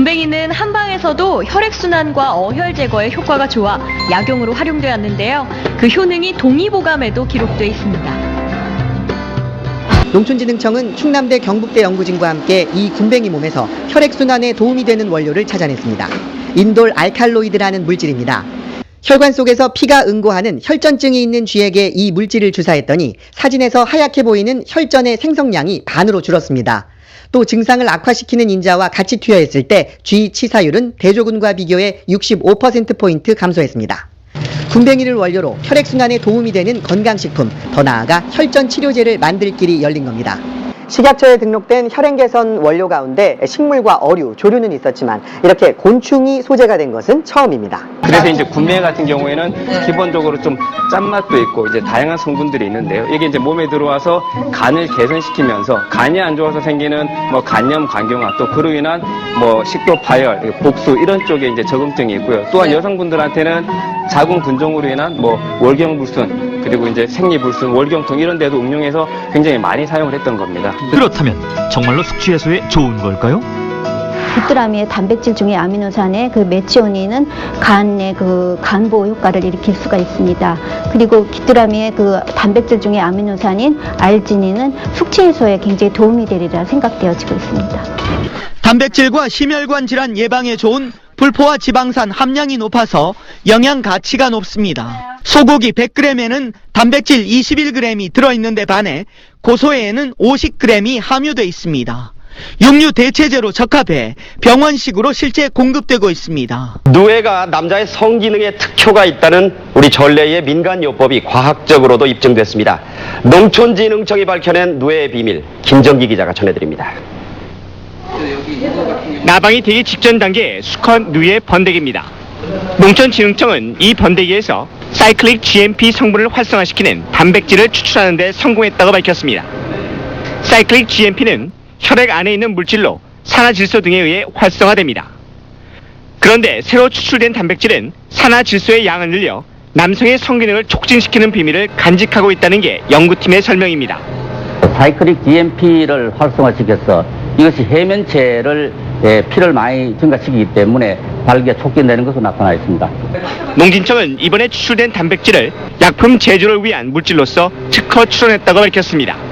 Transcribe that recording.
굼벵이는 한방에서도 혈액순환과 어혈 제거에 효과가 좋아 약용으로 활용되었는데요. 그 효능이 동의보감에도 기록돼 있습니다. 농촌진흥청은 충남대 경북대 연구진과 함께 이 굼벵이 몸에서 혈액순환에 도움이 되는 원료를 찾아냈습니다. 인돌 알칼로이드라는 물질입니다. 혈관 속에서 피가 응고하는 혈전증이 있는 쥐에게 이 물질을 주사했더니 사진에서 하얗게 보이는 혈전의 생성량이 반으로 줄었습니다. 또 증상을 악화시키는 인자와 같이 투여했을 때쥐 치사율은 대조군과 비교해 65%포인트 감소했습니다. 군뱅이를 원료로 혈액순환에 도움이 되는 건강식품, 더 나아가 혈전 치료제를 만들 길이 열린 겁니다. 식약처에 등록된 혈행 개선 원료 가운데 식물과 어류, 조류는 있었지만 이렇게 곤충이 소재가 된 것은 처음입니다. 그래서 이제 군매 같은 경우에는 기본적으로 좀 짠맛도 있고 이제 다양한 성분들이 있는데요. 이게 이제 몸에 들어와서 간을 개선시키면서 간이 안 좋아서 생기는 뭐 간염, 간경화 또 그로 인한 뭐 식도 파열, 복수 이런 쪽에 이제 적응증이 있고요. 또한 여성분들한테는 자궁 근종으로 인한 뭐 월경불순 그리고 이제 생리불순, 월경통 이런 데도 응용해서 굉장히 많이 사용을 했던 겁니다. 그렇다면 정말로 숙취 해소에 좋은 걸까요? 귀뚜라미의 단백질 중에 아미노산의 그 메치오닌은 간의 그 간보호 효과를 일으킬 수가 있습니다. 그리고 귀뚜라미의 그 단백질 중에 아미노산인 알지닌은 숙취 해소에 굉장히 도움이 되리라 생각되어지고 있습니다. 단백질과 심혈관 질환 예방에 좋은 불포화 지방산 함량이 높아서 영양 가치가 높습니다. 소고기 100g에는 단백질 21g이 들어있는데 반해 고소에는 50g이 함유돼 있습니다. 육류 대체제로 적합해 병원식으로 실제 공급되고 있습니다. 누에가 남자의 성기능에 특효가 있다는 우리 전래의 민간요법이 과학적으로도 입증됐습니다. 농촌진흥청이 밝혀낸 누에의 비밀, 김정기 기자가 전해드립니다. 나방이 되기 직전 단계의 수컷 누의 번데기입니다. 농촌진흥청은 이 번데기에서 사이클릭 GMP 성분을 활성화시키는 단백질을 추출하는 데 성공했다고 밝혔습니다. 사이클릭 GMP는 혈액 안에 있는 물질로 산화질소 등에 의해 활성화됩니다. 그런데 새로 추출된 단백질은 산화질소의 양을 늘려 남성의 성기능을 촉진시키는 비밀을 간직하고 있다는 게 연구팀의 설명입니다. 사이클릭 DMP를 활성화시켜서 이것이 해면체를 예, 피를 많이 증가시키기 때문에 발기가 촉진되는 것으로 나타나 있습니다. 농진청은 이번에 추출된 단백질을 약품 제조를 위한 물질로서 특허 출원했다고 밝혔습니다.